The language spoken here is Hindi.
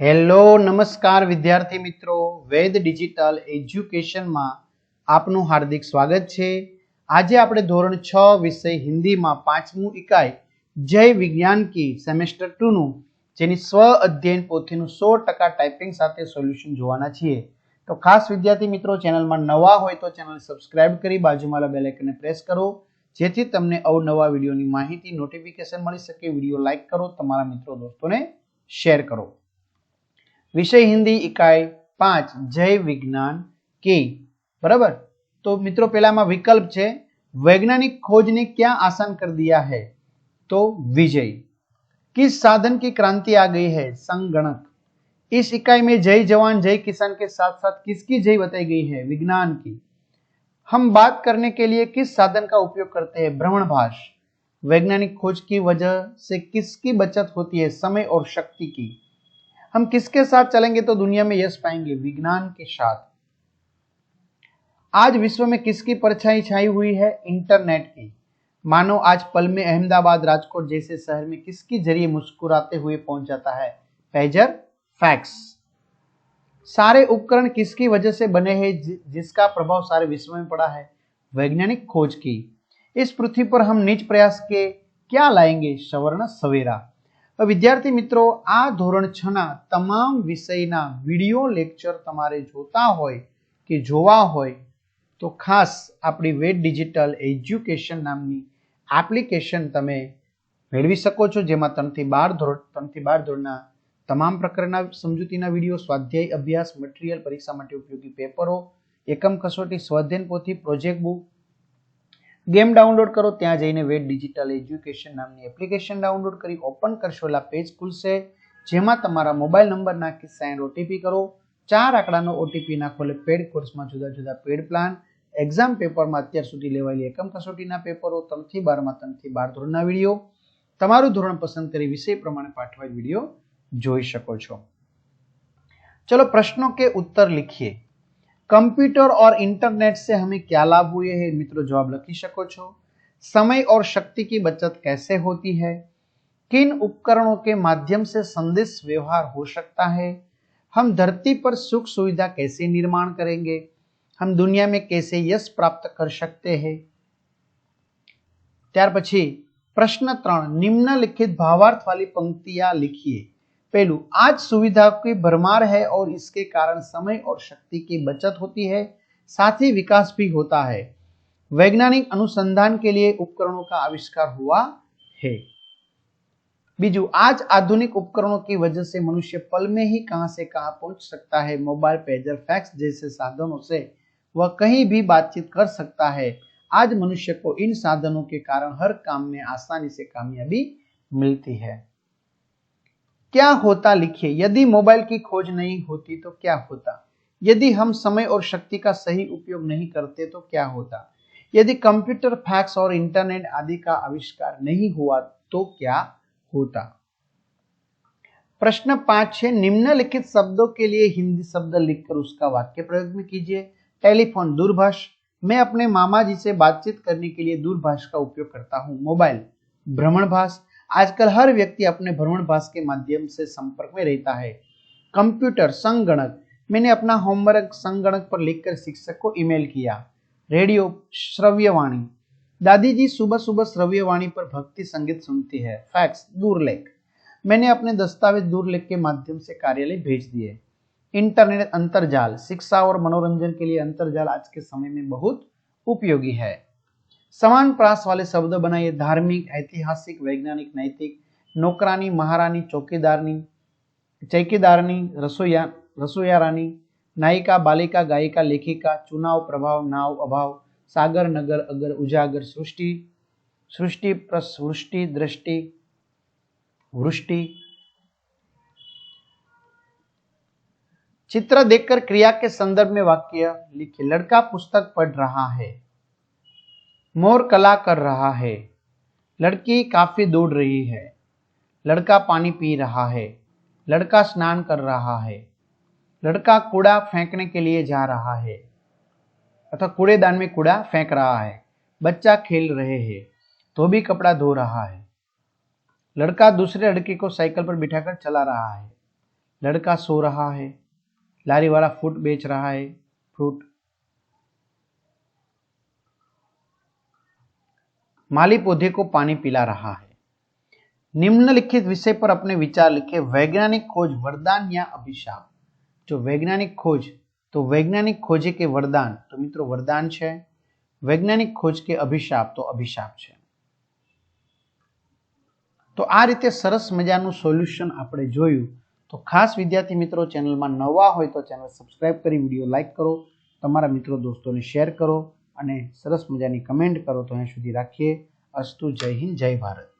હેલો, નમસ્કાર વિદ્યાર્થી મિત્રો. વેદ ડિજિટલ એજ્યુકેશનમાં આપનું હાર્દિક સ્વાગત છે. આજે આપણે ધોરણ છ વિષય હિન્દીમાં પાંચમું ઇકાઈ, જય વિજ્ઞાન કી સેમેસ્ટર ટુનું જેની સ્વ અધ્યયન પોથીનું સો ટકા ટાઈપિંગ સાથે સોલ્યુશન જોવાના છીએ. તો ખાસ વિદ્યાર્થી મિત્રો, ચેનલમાં નવા હોય તો ચેનલ સબસ્ક્રાઇબ કરી બાજુમાં બેલ આઇકનને પ્રેસ કરો, જેથી તમને અવનવા વિડીયોની માહિતી, નોટિફિકેશન મળી શકે, વીડિયો લાઇક કરો, તમારા મિત્રો, દોસ્તોને શેર કરો. વિષય હિન્દી ઇકાઈ પાંચ જય વિજ્ઞાન की बराबर तो मित्रों पहला विकल्प છે वैज्ञानिक खोज ने क्या आसान कर दिया है तो विजय किस साधन की क्रांति आ गई है संगणक इस इकाई में जय जवान जय किसान के साथ साथ किसकी जय बताई गई है विज्ञान की हम बात करने के लिए किस साधन का उपयोग करते हैं भ्रमणभाष वैज्ञानिक खोज की वजह से किसकी बचत होती है समय और शक्ति की हम किसके साथ चलेंगे तो दुनिया में यश पाएँगे? विज्ञान के साथ। आज विश्व में किसकी परछाई छाई हुई है? इंटरनेट की। मानो आज पल में अहमदाबाद, राजकोट जैसे शहर में किसके ज़रिए मुस्कुराते हुए पहुँच जाता है? Pager, fax. सारे उपकरण किसकी वजह से बने हैं? जिसका प्रभाव सारे विश्व में पड़ा है? वैज्ञानिक खोज की। इस पृथ्वी पर हम निज प्रयास के क्या लाएँगे? सवर्ण सवेरा। વિદ્યાર્થી મિત્રો, આ ધોરણ છ ના તમામ વિષયના વીડિયો લેક્ચર તમારે જોતા હોય કે જોવા હોય, તો ખાસ આપણી વેટ ડિજિટલ એજ્યુકેશન નામની એપ્લિકેશન તમે મેળવી શકો છો, જેમાં ત્રણથી બાર ધોરણ ત્રણથી બાર ધોરણના તમામ પ્રકારના સમજૂતીના વીડિયો, સ્વાધ્યાય અભ્યાસ, મટીરિયલ પરીક્ષા માટે ઉપયોગી પેપરો, એકમ કસોટી, સ્વાધ્યન પોથી, પ્રોજેક્ટ બુક ગેમ ડાઉનલોડ કરો, ત્યાં જઈને વેટ ડિજિટલ એજ્યુકેશન નામની એપ્લિકેશન ડાઉનલોડ કરી ઓપન કરશો. એટલે પેજ ખુલશે, જેમાં તમારા મોબાઈલ નંબરના નાખી સાઇન ઓટીપી કરો. ચાર આંકડાનો ઓટીપી નાખો એટલે પેડ કોર્સમાં જુદા જુદા પેડ પ્લાન. એક્ઝામ પેપરમાં અત્યાર સુધી લેવાયેલી એકમ કસોટીના પેપરો, ત્રણથી બારમાં, ત્રણથી બાર ધોરણના વીડિયો. તમારું ધોરણ પસંદ કરી વિષય પ્રમાણે પાઠવાય વીડિયો જોઈ શકો છો. ચલો પ્રશ્નો કે ઉત્તર લખીએ. कंप्यूटर और इंटरनेट से हमें क्या लाभ हुए हैं मित्रों जवाब लिखी सको છો समय और शक्ति की बचत कैसे होती है किन उपकरणों के माध्यम से संदेश व्यवहार हो सकता है हम धरती पर सुख सुविधा कैसे निर्माण करेंगे हम दुनिया में कैसे यश प्राप्त कर सकते हैं ત્યાર પછી પ્રશ્ન ત્રણ निम्नलिखित भावार्थ वाली पंक्तियां लिखिए पहलू। आज सुविधा की भरमार है और इसके कारण समय और शक्ति की बचत होती है, साथ ही विकास भी होता है। वैज्ञानिक अनुसंधान के लिए उपकरणों का आविष्कार हुआ है। बीजू, आज आधुनिक उपकरणों की वजह से मनुष्य पल में ही कहाँ से कहाँ पहुँच सकता है? मोबाइल, पेजर, फैक्स जैसे साधनों से वह कहीं भी बातचीत कर सकता है। आज मनुष्य को इन साधनों के कारण हर काम में आसानी से कामयाबी मिलती है। क्या होता लिखिए। यदि मोबाइल की खोज नहीं होती तो क्या होता? यदि हम समय और शक्ति का सही उपयोग नहीं करते तो क्या होता? यदि कंप्यूटर, फैक्स और इंटरनेट आदि का आविष्कार नहीं हुआ तो क्या होता? प्रश्न पाँच है निम्नलिखित शब्दों के लिए हिंदी शब्द लिखकर उसका वाक्य प्रयोग में कीजिए। टेलीफोन दूरभाष। मैं अपने मामा जी से बातचीत करने के लिए दूरभाष का उपयोग करता हूँ। मोबाइल भ्रमणभाष आजकल हर व्यक्ति अपने भ्रमणभाष के माध्यम से संपर्क में रहता है। कंप्यूटर, संगणक, मैंने अपना होमवर्क संगणक पर लिखकर शिक्षक को ईमेल किया। रेडियो, श्रव्यवाणी। दादी जी सुबह सुबह श्रव्यवाणी पर भक्ति संगीत सुनती है। फैक्स, दूरलेख। मैंने अपने दस्तावेज़ दूरलेख के माध्यम से कार्यालय भेज दिए। इंटरनेट अंतरजाल, शिक्षा और मनोरंजन के लिए अंतरजाल आज के समय में बहुत उपयोगी है। समान प्रास वाले शब्द बनाइए, धार्मिक, ऐतिहासिक, वैज्ञानिक, नैतिक, नौकरानी, महारानी, चौकीदारनी चौकीदारनी, रसोईया रानी नायिका, बालिका, गायिका, लेखिका, चुनाव, प्रभाव, नाव, अभाव, सागर, नगर, अगर, उजागर, सृष्टि सृष्टि, प्रसृष्टि, दृष्टि, वृष्टि। चित्र देखकर क्रिया के संदर्भ में वाक्य लिखिए, लड़का पुस्तक पढ़ रहा है। मोर कला कर रहा है। लड़की काफ़ी दौड़ रही है। लड़का पानी पी रहा है। लड़का स्नान कर रहा है। लड़का कूड़ा फेंकने के लिए जा रहा है। अथवा कूड़ेदान में कूड़ा फेंक रहा है। बच्चा खेल रहे हैं। धोबी कपड़ा धो रहा है। लड़का दूसरे लड़के को साइकिल पर बिठाकर चला रहा है। लड़का सो रहा है। लारी वाला फूट बेच रहा है। फ्रूट माली पौधे को पानी पिला रहा है निम्नलिखित विषय पर अपने विचार लिखे वैज्ञानिक खोज वरदान या अभिशाप जो वैज्ञानिक खोज तो वैज्ञानिक खोजे के वरदान तो मित्रों वरदान છે વૈજ્ઞાનિક ખોજ કે અભિશાપ તો અભિશાપ છે તો આ રીતે સરસ મજાનું સોલ્યુશન આપણે જોયું તો ખાસ વિદ્યાર્થી મિત્રો ચેનલમાં નવા હોય તો ચેનલ સબસ્ક્રાઇબ કરી વિડીયો લાઇક કરો તમારા મિત્રો દોસ્તોને શેર કરો અને સરસ મજાની કમેન્ટ કરો તો અહીં સુધી રાખીએ. અસ્તુ જય હિન્દ જય ભારત.